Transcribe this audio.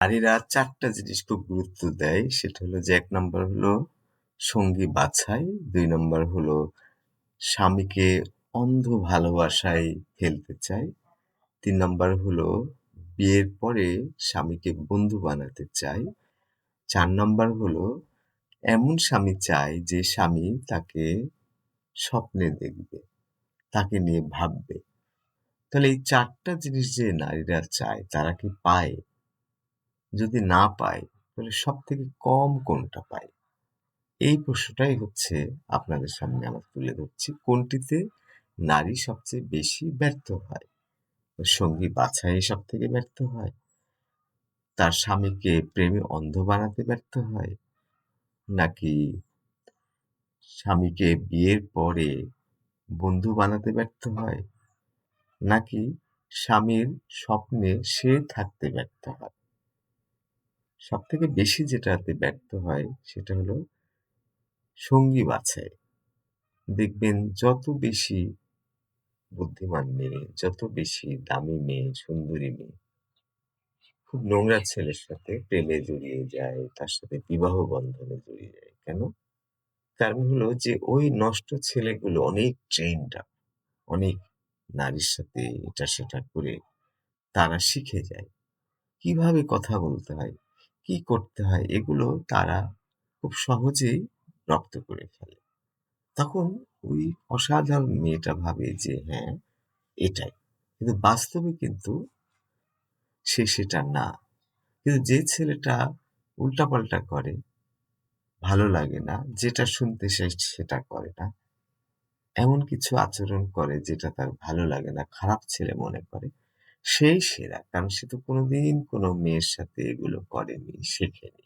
নারীরা চারটা জিনিস খুব গুরুত্ব দেয়। সেটা হলো যে, এক নম্বর হলো সঙ্গী বাছাই, দুই নম্বর হলো স্বামীকে অন্ধ ভালোবাসায় ফেলতে চায়, তিন নম্বর হলো বিয়ের পরে স্বামীকে বন্ধু বানাতে চায়, চার নম্বর হলো এমন স্বামী চায় যে, স্বামী তাকে স্বপ্নে দেখবে, তাকে নিয়ে ভাববে। তাহলে এই চারটা জিনিস যে নারীরা চায়, তারা কি পায়? যদি না পায় তাহলে সব থেকে কম কোনটা পায় এই প্রশ্নটাই হচ্ছে আপনাদের সামনে আমরা তুলে ধরছি। কোনটিতে নারী সবচেয়ে বেশি ব্যর্থ হয়? সঙ্গী বাছাই সব থেকে ব্যর্থ হয়? তার স্বামীকে প্রেমে অন্ধ বানাতে ব্যর্থ হয়? নাকি স্বামীকে বিয়ের পরে বন্ধু বানাতে ব্যর্থ হয়? নাকি স্বামীর স্বপ্নে সে থাকতে ব্যর্থ হয়? সব থেকে বেশি যেটাতে ব্যর্থ হয় সেটা হলো সঙ্গী বাছাই। দেখবেন যত বেশি বুদ্ধিমান মেয়ে, যত বেশি দামি মেয়ে, সুন্দরী মেয়ে, খুব নোংরা ছেলের সাথে প্রেমে জড়িয়ে যায়, তার সাথে বিবাহ বন্ধনে জড়িয়ে যায়। কেন? কারণ হলো যে ওই নষ্ট ছেলেগুলো অনেক ট্রেন্ড অনেক নারীর সাথে এটা সেটা করে তারা শিখে যায়। কীভাবে কথা বলতে হয়? কি করতে হয় এগুলো তারা খুব সহজেই রপ্ত করে ফেলে। তখন ওই অসাধারণ মেয়েটা ভাবে যে হ্যাঁ এটাই। কিন্তু বাস্তবে কিন্তু সে সেটা না। কিন্তু যে ছেলেটা উল্টাপাল্টা করে, ভালো লাগে না, যেটা শুনতে সে সেটা করে না। এমন কিছু আচরণ করে যেটা তার ভালো লাগে না, খারাপ ছেলে মনে করে। সেই সেরা। কারণ সে তো কোনোদিন কোনো মেয়ের সাথে এগুলো করেনি শেখেনি।